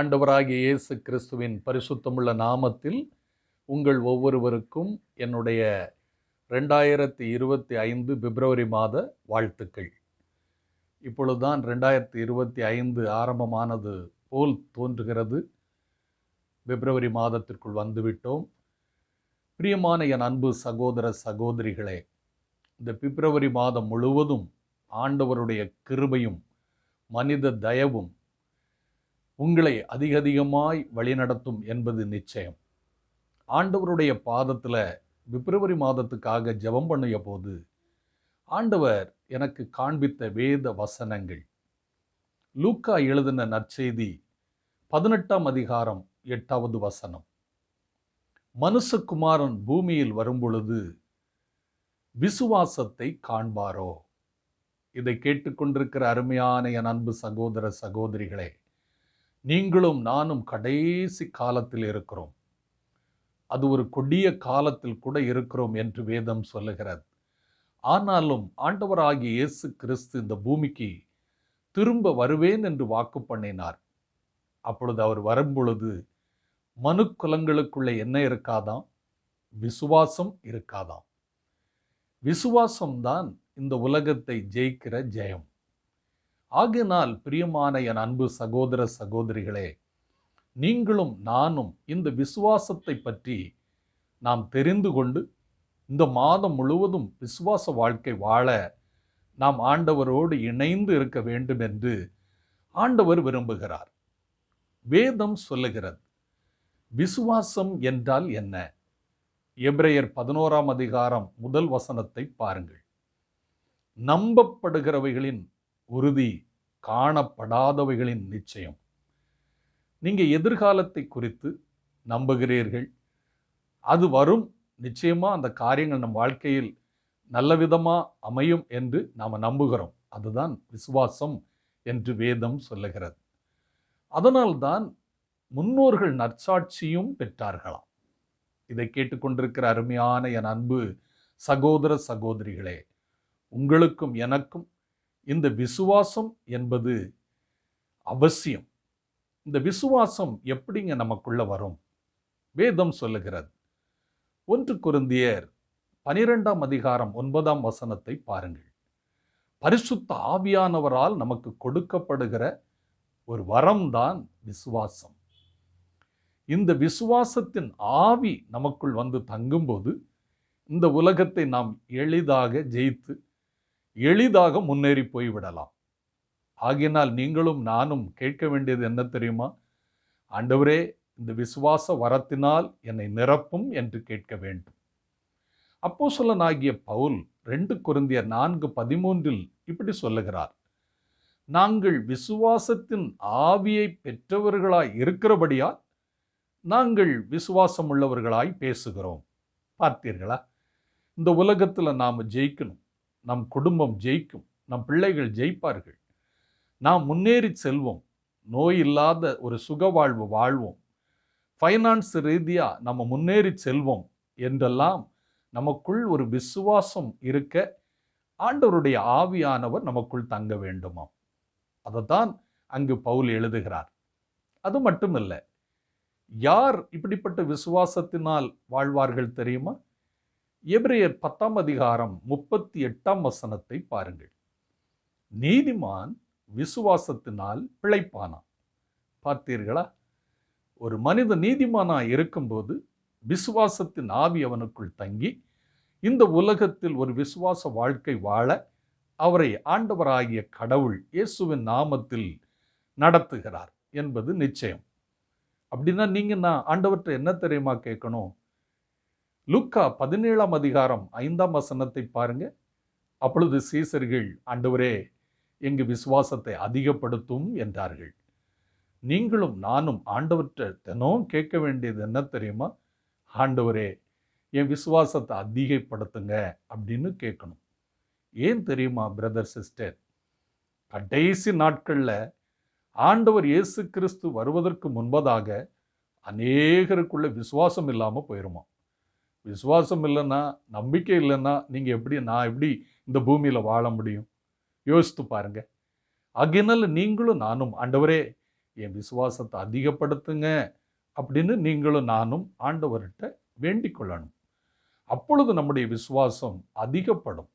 ஆண்டவராகிய இயேசு கிறிஸ்துவின் பரிசுத்தமுள்ள நாமத்தில் உங்கள் ஒவ்வொருவருக்கும் என்னுடைய ரெண்டாயிரத்தி இருபத்தி ஐந்து பிப்ரவரி மாத வாழ்த்துக்கள். இப்பொழுதுதான் ரெண்டாயிரத்தி இருபத்தி ஐந்து ஆரம்பமானது போல் தோன்றுகிறது. பிப்ரவரி மாதத்திற்குள் வந்துவிட்டோம். பிரியமான என் அன்பு சகோதர சகோதரிகளே இந்த பிப்ரவரி மாதம் முழுவதும் ஆண்டவருடைய கிருபையும் மனித தயவும் உங்களை அதிக அதிகமாய் வழிநடத்தும் என்பது நிச்சயம். ஆண்டவருடைய பாதத்தில் பிப்ரவரி மாதத்துக்காக ஜெபம் பண்ணிய போது ஆண்டவர் எனக்கு காண்பித்த வேத வசனங்கள். லூக்கா எழுதின நற்செய்தி பதினெட்டாம் அதிகாரம் எட்டாவது வசனம். மனுஷகுமாரன் பூமியில் வரும்பொழுது விசுவாசத்தை காண்பாரோ? இதை கேட்டுக்கொண்டிருக்கிற அருமையான என் அன்பு சகோதர சகோதரிகளே நீங்களும் நானும் கடைசி காலத்தில் இருக்கிறோம். அது ஒரு கொடிய காலத்தில் கூட இருக்கிறோம் என்று வேதம் சொல்லுகிறது. ஆனாலும் ஆண்டவராகிய இயேசு கிறிஸ்து இந்த பூமிக்கு திரும்ப வருவேன் என்று வாக்கு பண்ணினார். அப்பொழுது அவர் வரும்பொழுது மனு குலங்களுக்குள்ளே என்ன இருக்காதாம்? விசுவாசம் இருக்காதாம். விசுவாசம்தான் இந்த உலகத்தை ஜெயிக்கிற ஜெயம். ஆகினால் பிரியமான என் அன்பு சகோதர சகோதரிகளே நீங்களும் நானும் இந்த விசுவாசத்தை பற்றி நாம் தெரிந்து கொண்டு இந்த மாதம் முழுவதும் விசுவாச வாழ்க்கை வாழ நாம் ஆண்டவரோடு இணைந்து இருக்க வேண்டும் என்று ஆண்டவர் விரும்புகிறார். வேதம் சொல்லுகிறது விசுவாசம் என்றால் என்ன? எப்ரேயர் பதினோராம் அதிகாரம் முதல் வசனத்தை பாருங்கள். நம்பப்படுகிறவைகளின் உறுதி காணப்படாதவைகளின் நிச்சயம். நீங்கள் எதிர்காலத்தை குறித்து நம்புகிறீர்கள். அது வரும். நிச்சயமாக அந்த காரியங்கள் நம் வாழ்க்கையில் நல்ல விதமாக அமையும் என்று நாம் நம்புகிறோம். அதுதான் விசுவாசம் என்று வேதம் சொல்லுகிறது. அதனால்தான் முன்னோர்கள் நற்சாட்சியும் பெற்றார்களாம். இதை கேட்டுக்கொண்டிருக்கிற அருமையான என் அன்பு சகோதர சகோதரிகளே உங்களுக்கும் எனக்கும் இந்த விசுவாசம் என்பது அவசியம். இந்த விசுவாசம் எப்படிங்க நமக்குள்ள வரும்? வேதம் சொல்லுகிறது. ஒன்று குருந்தியர் பனிரெண்டாம் அதிகாரம் ஒன்பதாம் வசனத்தை பாருங்கள். பரிசுத்த ஆவியானவரால் நமக்கு கொடுக்கப்படுகிற ஒரு வரம்தான் விசுவாசம். இந்த விசுவாசத்தின் ஆவி நமக்குள் வந்து தங்கும்போது இந்த உலகத்தை நாம் எளிதாக ஜெயித்து எளிதாக முன்னேறி போய்விடலாம். ஆகினால் நீங்களும் நானும் கேட்க வேண்டியது என்ன தெரியுமா? ஆண்டவரே இந்த விசுவாச வரத்தினால் என்னை நிரப்பும் என்று கேட்க வேண்டும். அப்போ சொல்லனாகிய பவுல் ரெண்டு குருந்திய நான்கு பதிமூன்றில் இப்படி சொல்லுகிறார். நாங்கள் விசுவாசத்தின் ஆவியை பெற்றவர்களாய் இருக்கிறபடியால் நாங்கள் விசுவாசம் உள்ளவர்களாய் பேசுகிறோம். பார்த்தீர்களா? இந்த உலகத்தில் நாம் ஜெயிக்கணும். நம் குடும்பம் ஜெயிக்கும் நம் பிள்ளைகள் ஜெயிப்பார்கள். நாம் முன்னேறி செல்வோம் நோய் இல்லாத ஒரு சுக வாழ்வு வாழ்வோம். ஃபைனான்ஸ் ரீதியாக நம்ம முன்னேறி செல்வோம் என்றெல்லாம் நமக்குள் ஒரு விசுவாசம் இருக்க ஆண்டவருடைய ஆவியானவர் நமக்குள் தங்க வேண்டுமாம். அதைத்தான் அங்கு பவுல் எழுதுகிறார். அது மட்டுமில்லை யார் இப்படிப்பட்ட விசுவாசத்தினால் வாழ்வார்கள் தெரியுமா? எபிரேயர் பத்தாம் அதிகாரம் முப்பத்தி எட்டாம் வசனத்தை பாருங்கள். நீதிமான் விசுவாசத்தினால் பிழைப்பானான். பார்த்தீர்களா? ஒரு மனித நீதிமானாக இருக்கும்போது விசுவாசத்தின் ஆவி அவனுக்குள் தங்கி இந்த உலகத்தில் ஒரு விசுவாச வாழ்க்கை வாழ அவரை ஆண்டவராகிய கடவுள் இயேசுவின் நாமத்தில் நடத்துகிறார் என்பது நிச்சயம். அப்படின்னா நீங்கள் நான் ஆண்டவற்றை என்ன தெரியுமா கேட்கணும்? லுக்கா பதினேழாம் அதிகாரம் ஐந்தாம் வசனத்தை பாருங்க. அப்பொழுது சீசர்கள் ஆண்டவரே எங்கு விசுவாசத்தை அதிகப்படுத்தும் என்றார்கள். நீங்களும் நானும் ஆண்டவற்ற தினம் கேட்க வேண்டியது என்ன தெரியுமா? ஆண்டவரே என் விசுவாசத்தை அதிகப்படுத்துங்க அப்படின்னு கேட்கணும். ஏன் தெரியுமா பிரதர் சிஸ்டர்? கடைசி நாட்களில் ஆண்டவர் இயேசு கிறிஸ்து வருவதற்கு முன்பதாக அநேகருக்குள்ள விசுவாசம் இல்லாமல் போயிருமா விசுவாசம் இல்லைன்னா நம்பிக்கை இல்லைன்னா நீங்கள் எப்படி நான் எப்படி இந்த பூமியில் வாழ முடியும்? யோசித்து பாருங்க. அகினல் நீங்களும் நானும் ஆண்டவரே என் விசுவாசத்தை அதிகப்படுத்துங்க அப்படின்னு நீங்களும் நானும் ஆண்டவர்கிட்ட வேண்டிக் கொள்ளணும். அப்பொழுது நம்முடைய விசுவாசம் அதிகப்படும்.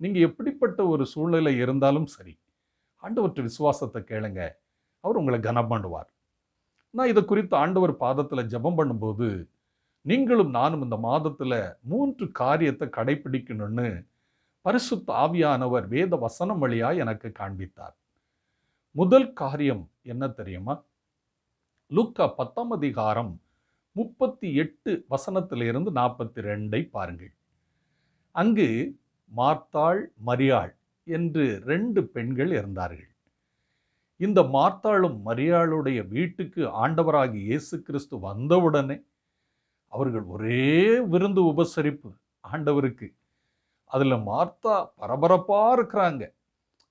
நீங்கள் எப்படிப்பட்ட ஒரு சூழ்நிலை இருந்தாலும் சரி ஆண்டவர்கிட்ட விசுவாசத்தை கேளுங்க. அவர் உங்களை கனம் பண்ணுவார் நான் இதை குறித்து ஆண்டவர் பாதத்தில் ஜெபம் பண்ணும்போது நீங்களும் நானும் இந்த மாதத்தில் மூன்று காரியத்தை கடைபிடிக்கணும்னு பரிசுத்த ஆவியானவர் வேத வசனம் வழியாக எனக்கு காண்பித்தார். முதல் காரியம் என்ன தெரியுமா? லுக்க பத்தாம் அதிகாரம் முப்பத்தி எட்டு வசனத்திலிருந்து நாற்பத்தி ரெண்டை பாருங்கள். அங்கு மார்த்தாள் மரியாள் என்று ரெண்டு பெண்கள் இருந்தார்கள். இந்த மார்த்தாளும் மரியாளுடைய வீட்டுக்கு ஆண்டவராகி இயேசு கிறிஸ்து வந்தவுடனே அவர்கள் ஒரே விருந்து உபசரிப்பு ஆண்டவருக்கு. அதில் மார்த்தா பரபரப்பாக இருக்கிறாங்க.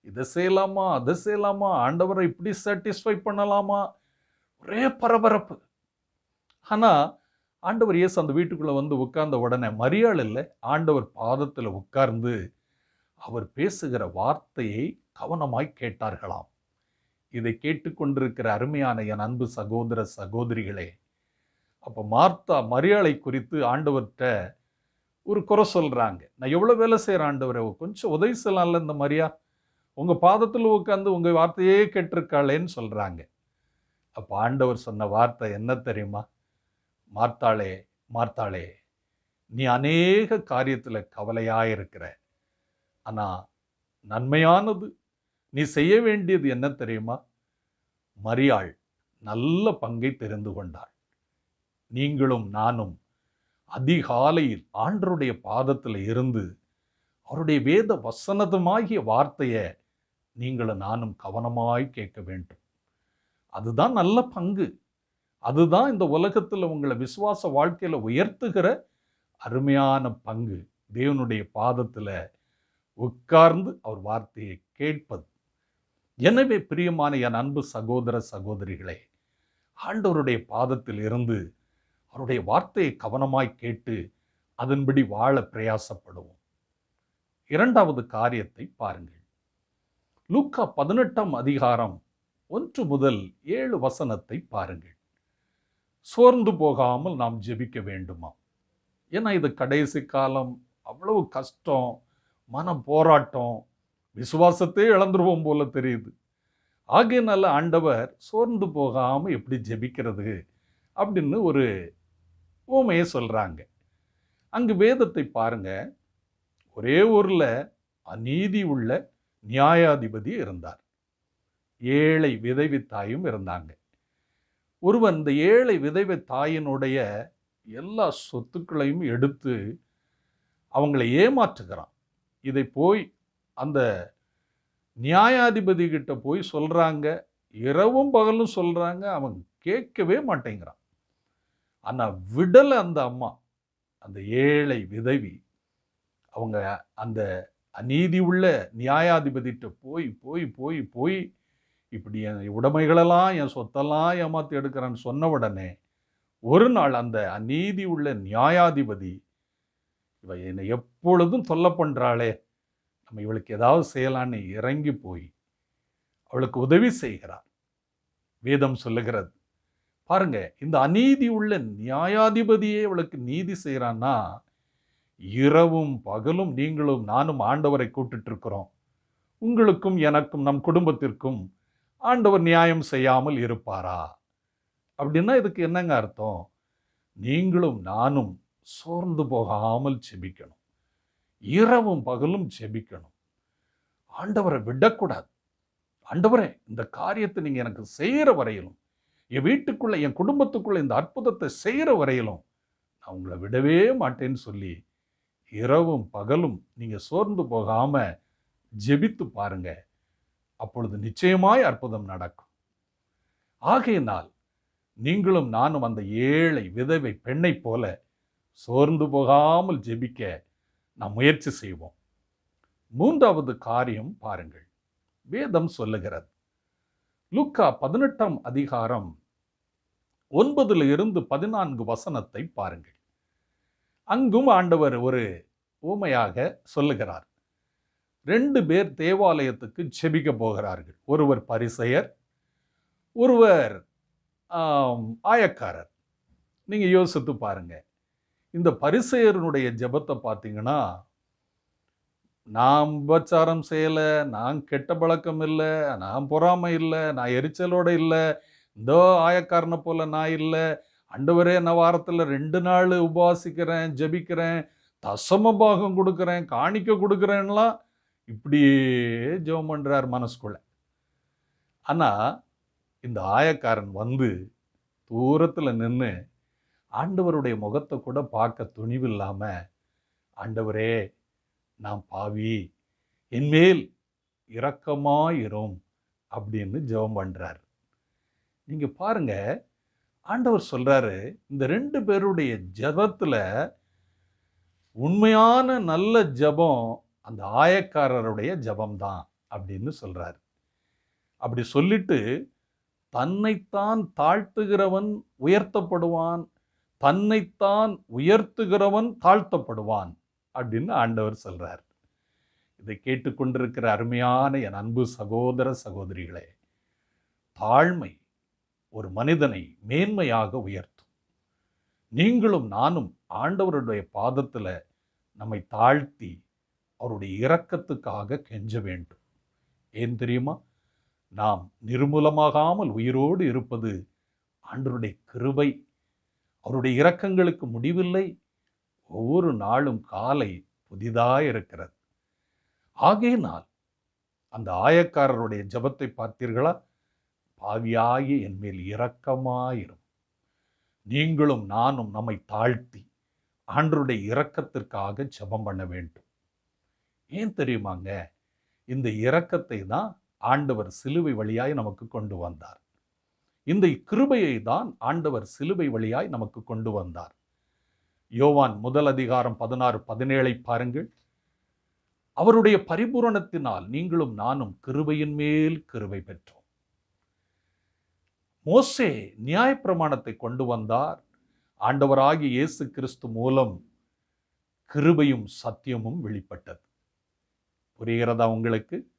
இதை செய்யலாமா அதை செய்யலாமா ஆண்டவரை இப்படி சாட்டிஸ்ஃபை பண்ணலாமா? ஒரே பரபரப்பு. ஆனால் ஆண்டவர் இயேசு அந்த வீட்டுக்குள்ளே வந்து உட்கார்ந்த உடனே மரியாள் இல்லை ஆண்டவர் பாதத்தில் உட்கார்ந்து அவர் பேசுகிற வார்த்தையை கவனமாய் கேட்டார்களாம். இதை கேட்டுக்கொண்டிருக்கிற அருமையான என் அன்பு சகோதர சகோதரிகளே அப்போ மார்த்தா மரியாளை குறித்து ஆண்டவர்கிட்ட ஒரு குறை சொல்கிறாங்க நான் எவ்வளோ வேலை செய்கிற ஆண்டவரை? கொஞ்சம் உதவி செய்யலாம்ல இந்த மரியா உங்கள் பாதத்தில் உட்காந்து உங்கள் வார்த்தையே கேட்டிருக்காளேன்னு சொல்கிறாங்க அப்போ ஆண்டவர் சொன்ன வார்த்தை என்ன தெரியுமா? மார்த்தாளே மார்த்தாளே நீ அநேக காரியத்தில் கவலையாக இருக்கிற ஆனால் நன்மையானது நீ செய்ய வேண்டியது என்ன தெரியுமா? மரியாள் நல்ல பங்கை தெரிந்து கொண்டாள். நீங்களும் நானும் அதிகாலையில் ஆண்டருடைய பாதத்தில் இருந்து அவருடைய வேத வசனதமாகிய வார்த்தையை நீங்களும் நானும் கவனமாய் கேட்க வேண்டும். அதுதான் நல்ல பங்கு. அதுதான் இந்த உலகத்தில் உங்களை விசுவாச வாழ்க்கையில் உயர்த்துகிற அருமையான பங்கு. தேவனுடைய பாதத்தில் உட்கார்ந்து அவர் வார்த்தையை கேட்பது. எனவே பிரியமான என் அன்பு சகோதர சகோதரிகளே ஆண்டவருடைய பாதத்தில் இருந்து அவருடைய வார்த்தையை கவனமாய் கேட்டு அதன்படி வாழ பிரயாசப்படுவோம். இரண்டாவது காரியத்தை பாருங்கள். லூக்கா பதினெட்டாம் அதிகாரம் ஒன்று முதல் ஏழு வசனத்தை பாருங்கள். சோர்ந்து போகாமல் நாம் ஜெபிக்க வேண்டுமா? ஏன்னா இது கடைசி காலம். அவ்வளவு கஷ்டம் மன போராட்டம். விசுவாசத்தை இழந்துருவோம் போல தெரியுது. ஆகையினால ஆண்டவர் சோர்ந்து போகாமல் எப்படி ஜெபிக்கிறது அப்படின்னு ஒரு ஊமையை சொல்கிறாங்க அங்கு வேதத்தை பாருங்க. ஒரே ஊரில் அநீதி உள்ள நியாயாதிபதி இருந்தார். ஏழை விதவி தாயும் இருந்தாங்க. ஒருவன் இந்த ஏழை விதவை தாயினுடைய எல்லா சொத்துக்களையும் எடுத்து அவங்களை ஏமாற்றுகிறான். இதை போய் அந்த நியாயாதிபதி கிட்ட போய் சொல்கிறாங்க இரவும் பகலும் சொல்கிறாங்க அவன் கேட்கவே மாட்டேங்கிறான். ஆனால் விடலை அந்த அம்மா. அந்த ஏழை விதவி. அவங்க அந்த அநீதி உள்ள நியாயாதிபதிகிட்ட போய் போய் போய் போய் இப்படி என் உடைமைகளெல்லாம் என் சொத்தெல்லாம் ஏமாற்றி எடுக்கிறேன்னு சொன்ன உடனே ஒரு நாள் அந்த அநீதி உள்ள நியாயாதிபதி இவ என்னை எப்பொழுதும் தொல்லை பண்ணுறாளே நம்ம இவளுக்கு ஏதாவது செய்யலான்னு இறங்கி போய் அவளுக்கு உதவி செய்கிறார். வேதம் சொல்லுகிறது பாருங்க இந்த அநீதி உள்ள நியாயாதிபதியே அவளுக்கு நீதி செய்கிறான்னா இரவும் பகலும் நீங்களும் நானும் ஆண்டவரை கூட்டுட்டு இருக்கிறோம் உங்களுக்கும் எனக்கும் நம் குடும்பத்திற்கும் ஆண்டவர் நியாயம் செய்யாமல் இருப்பாரா? அப்படின்னா இதுக்கு என்னங்க அர்த்தம்? நீங்களும் நானும் சோர்ந்து போகாமல் செபிக்கணும். இரவும் பகலும் ஜெபிக்கணும் ஆண்டவரை விடக்கூடாது. ஆண்டவரே இந்த காரியத்தை நீங்கள் எனக்கு செய்கிற வரையிலும் என் வீட்டுக்குள்ளே என் குடும்பத்துக்குள்ளே இந்த அற்புதத்தை செய்கிற வரையிலும் நான் உங்களை விடவே மாட்டேன்னு சொல்லி இரவும் பகலும் நீங்கள் சோர்ந்து போகாமல் ஜெபித்து பாருங்க. அப்பொழுது நிச்சயமாய் அற்புதம் நடக்கும். ஆகையினால் நீங்களும் நானும் அந்த ஏழை விதவை பெண்ணை போல சோர்ந்து போகாமல் ஜெபிக்க நாம் முயற்சி செய்வோம். மூன்றாவது காரியம் பாருங்கள். வேதம் சொல்லுகிறது. லூக்கா பதினெட்டாம் அதிகாரம் ஒன்பதுல இருந்து பதினான்கு வசனத்தை பாருங்கள். அங்கும் ஆண்டவர் ஒரு ஊமையாக சொல்லுகிறார். ரெண்டு பேர் தேவாலயத்துக்கு செபிக்க போகிறார்கள். ஒருவர் பரிசெயர் ஒருவர் ஆயக்காரர். நீங்கள் யோசித்து பாருங்க. இந்த பரிசெயரனுடைய ஜெபத்தை பார்த்தீங்கன்னா நான் உபச்சாரம் செய்யலை நான் கெட்ட பழக்கம் இல்லை நான் பொறாமை இல்லை நான் எரிச்சலோடு இல்லை இந்த ஆயக்காரனை போல நான் இல்லை அண்டவரே நான் வாரத்தில் ரெண்டு நாள் உபவாசிக்கிறேன் ஜெபிக்கிறேன் தசம பாகம் கொடுக்குறேன் காணிக்க கொடுக்குறேன்லாம் இப்படியே ஜெபம் பண்ணுறார் மனசுக்குள்ள. ஆனால் இந்த ஆயக்காரன் வந்து தூரத்தில் நின்று ஆண்டவருடைய முகத்தை கூட பார்க்க துணிவில்லாம ஆண்டவரே நான் பாவி. என்மேல் இரக்கமாயிரும் அப்படின்னு ஜெபம் பண்ணுறார் நீங்கள் பாருங்க ஆண்டவர் சொல்கிறாரு இந்த ரெண்டு பேருடைய ஜபத்தில் உண்மையான நல்ல ஜெபம் அந்த ஆயக்காரருடைய ஜபம்தான் அப்படின்னு சொல்கிறார் அப்படி சொல்லிட்டு தன்னைத்தான் தாழ்த்துகிறவன் உயர்த்தப்படுவான் தன்னைத்தான் உயர்த்துகிறவன் தாழ்த்தப்படுவான். அப்படின்னு ஆண்டவர் சொல்கிறார் இதை கேட்டுக்கொண்டிருக்கிற அருமையான என் அன்பு சகோதர சகோதரிகளே தாழ்மை ஒரு மனிதனை மேன்மையாக உயர்த்தும். நீங்களும் நானும் ஆண்டவருடைய பாதத்தில் நம்மை தாழ்த்தி அவருடைய இரக்கத்துக்காக கெஞ்ச வேண்டும். ஏன் தெரியுமா? நாம் நிர்மூலமாகாமல் உயிரோடு இருப்பது ஆண்டவருடைய கிருபை. அவருடைய இரக்கங்களுக்கு முடிவில்லை ஒவ்வொரு நாளும் காலை புதிதாக இருக்கிறது. ஆகையினால் அந்த ஆயக்காரருடைய ஜபத்தை பார்த்தீர்களா? பாவியாகி என் மேல் இரக்கமாயிரும் நீங்களும் நானும் நம்மை தாழ்த்தி ஆண்டருடைய இரக்கத்திற்காக ஜெபம் பண்ண வேண்டும். ஏன் தெரியுமாங்க? இந்த இரக்கத்தை தான் ஆண்டவர் சிலுவை வழியாய் நமக்கு கொண்டு வந்தார். இந்த கிருபையை தான் ஆண்டவர் சிலுவை வழியாய் நமக்கு கொண்டு வந்தார். யோவான் முதல் அதிகாரம் பதினாறு பதினேழை பாருங்கள். அவருடைய பரிபூரணத்தினால் நீங்களும் நானும் கிருபையின் மேல் கிருபை பெற்றோம். மோசே நியாயப்பிரமாணத்தை கொண்டு வந்தார். ஆண்டவராகிய இயேசு கிறிஸ்து மூலம் கிருபையும் சத்தியமும் வெளிப்பட்டது. புரிகிறதா உங்களுக்கு?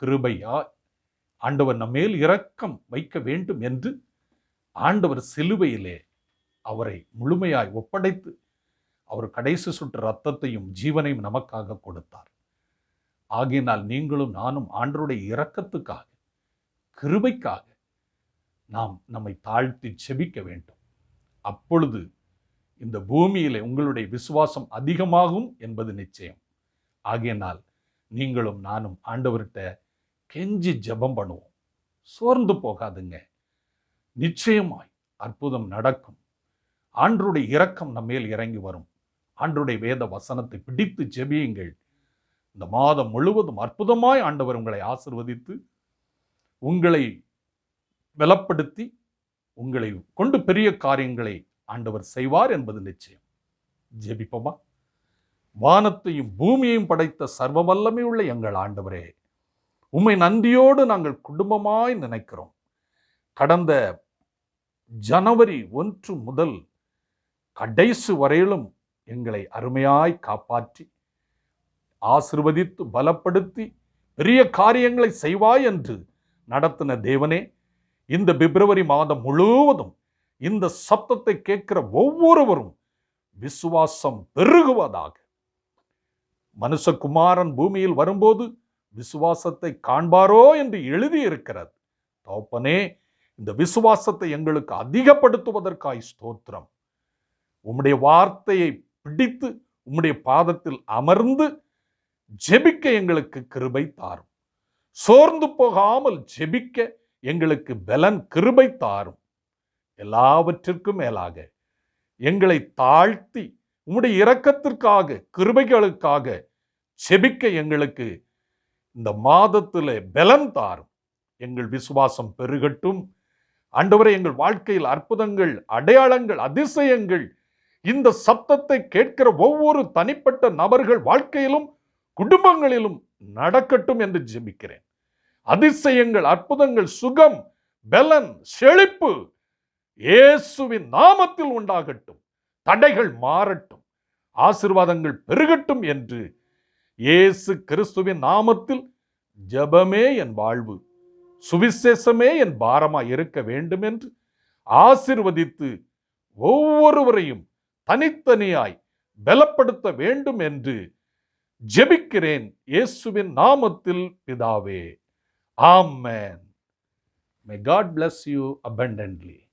கிருபையா? ஆண்டவர் நம்மேல் இரக்கம் வைக்க வேண்டும் என்று ஆண்டவர் சிலுவையிலே அவரை முழுமையாய் ஒப்படைத்து அவர் கடைசி சுற்று ரத்தத்தையும் ஜீவனையும் நமக்காக கொடுத்தார். ஆகையினால் நீங்களும் நானும் ஆண்டருடைய இரக்கத்துக்காக கிருபைக்காக நாம் நம்மை தாழ்த்தி செபிக்க வேண்டும். அப்பொழுது இந்த பூமியிலே உங்களுடைய விசுவாசம் அதிகமாகும் என்பது நிச்சயம். ஆகையினால் நீங்களும் நானும் ஆண்டவர்கிட்ட கெஞ்சி ஜெபம் பண்ணுவோம். சோர்ந்து போகாதுங்க. நிச்சயமாய் அற்புதம் நடக்கும். ஆண்டருடைய இரக்கம் நம்மேல் இறங்கி வரும். ஆண்டருடைய வேத வசனத்தை பிடித்து ஜெபியுங்கள். இந்த மாதம் முழுவதும் அற்புதமாய் ஆண்டவர் உங்களை ஆசிர்வதித்து உங்களை பலப்படுத்தி உங்களை கொண்டு பெரிய காரியங்களை ஆண்டவர் செய்வார் என்பது நிச்சயம். ஜெபிப்போமா? வானத்தையும் பூமியையும் படைத்த சர்வமல்லமே உள்ள எங்கள் ஆண்டவரே உம்மை நன்றியோடு நாங்கள் குடும்பமாய் நினைக்கிறோம். கடந்த ஜனவரி ஒன்று முதல் கடைசி வரையிலும் எங்களை அருமையாய் காப்பாற்றி ஆசிர்வதித்து பலப்படுத்தி பெரிய காரியங்களை செய்வாய் என்று நடத்தின தேவனே இந்த பிப்ரவரி மாதம் முழுவதும் இந்த சப்தத்தை கேட்கிற ஒவ்வொருவரும் விசுவாசம் பெருகுவதாக. மனுஷகுமாரன் பூமியில் வரும்போது விசுவாசத்தை காண்பாரோ என்று எழுதியிருக்கிறது. தோப்பனே இந்த விசுவாசத்தை எங்களுக்கு அதிகப்படுத்துவதற்காய் ஸ்தோத்திரம். உம்முடைய வார்த்தையை பிடித்து உம்முடைய பாதத்தில் அமர்ந்து ஜெபிக்க எங்களுக்கு கிருபை தாரும். சோர்ந்து போகாமல் ஜெபிக்க எங்களுக்கு பலன் கிருபை தாரும். எல்லாவற்றிற்கும் மேலாக எங்களை தாழ்த்தி உம்முடைய இரக்கத்திற்காக கிருபைகளுக்காக செபிக்க எங்களுக்கு இந்த மாதத்தில் பலன் தாரும். எங்கள் விசுவாசம் பெருகட்டும். ஆண்டவரை எங்கள் வாழ்க்கையில் அற்புதங்கள் அடையாளங்கள் அதிசயங்கள் இந்த சப்தத்தை கேட்கிற ஒவ்வொரு தனிப்பட்ட நபர்கள் வாழ்க்கையிலும் குடும்பங்களிலும் நடக்கட்டும் என்று ஜெபிக்கிறேன். அதிசயங்கள் அற்புதங்கள் சுகம் பலன் செழிப்பு இயேசுவின் நாமத்தில் உண்டாகட்டும். தடைகள் மாறட்டும். ஆசிர்வாதங்கள் பெருகட்டும் என்று இயேசு கிறிஸ்துவின் நாமத்தில் ஜெபமே என் வாழ்வு. சுவிசேஷமே என் பாரமாய் இருக்க வேண்டும் என்று ஆசிர்வதித்து ஒவ்வொருவரையும் தனித்தனியாய் பலப்படுத்த வேண்டும் என்று ஜெபிக்கிறேன் இயேசுவின் நாமத்தில் பிதாவே. ஆமென். May God bless you abundantly